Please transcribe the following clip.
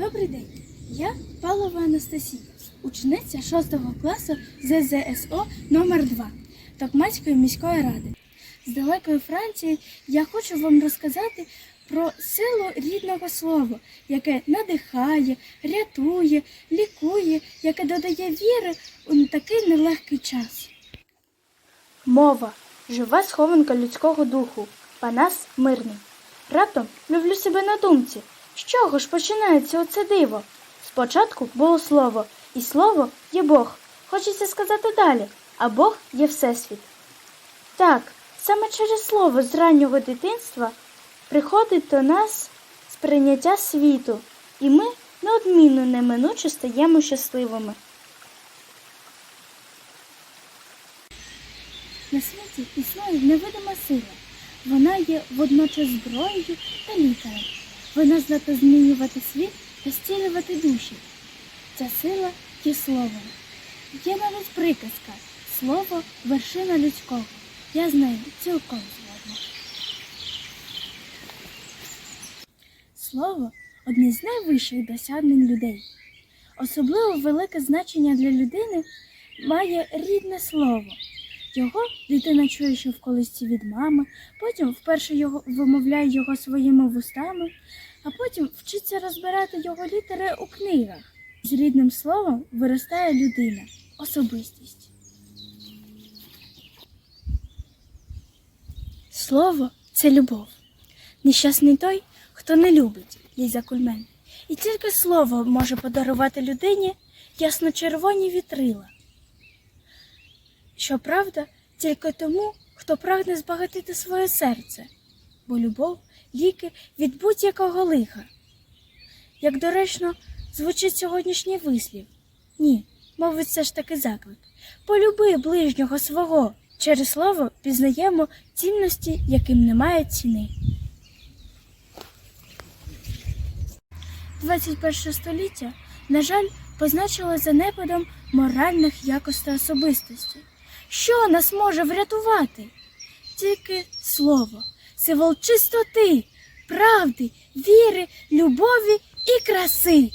Добрий день. Я Павлова Анастасія, учениця 6 класу ЗЗСО номер 2 Токмацької міської ради. З далекої Франції я хочу вам розказати про силу рідного слова, яке надихає, рятує, лікує, яке додає віри у такий нелегкий час. Мова жива схованка людського духу, Панас мирний. Раптом люблю себе на думці. З чого ж починається оце диво? Спочатку було слово, і слово є Бог. Хочеться сказати далі, а Бог є Всесвіт. Так, саме через слово з раннього дитинства приходить до нас сприйняття світу, і ми неодмінно неминуче стаємо щасливими. На світі існує невидима сила. Вона є водночас зброєю та лікарем. Вона здатна змінювати світ та зцілювати душі. Ця сила є словом. Є навіть приказка слово вершина людського. Я з нею цілком згодна. Слово одне з найвищих досягнень людей. Особливо велике значення для людини має рідне слово. Його дитина чує ще в колисці від мами, потім вперше його вимовляє його своїми вустами, а потім вчиться розбирати його літери у книгах. З рідним словом виростає людина, особистість. Слово це любов. Нещасний той, хто не любить Ліза Кульмен. І тільки слово може подарувати людині ясно-червоні вітрила. Щоправда, тільки тому, хто прагне збагатити своє серце, бо любов ліки від будь-якого лиха. Як доречно звучить сьогоднішній вислів. Ні, мовить все ж таки заклик. Полюби ближнього свого. Через слово пізнаємо цінності, яким немає ціни. 21 століття, на жаль, позначило занепадом моральних якостей особистості. Що нас може врятувати? Тільки слово, символ чистоти, правди, віри, любові і краси.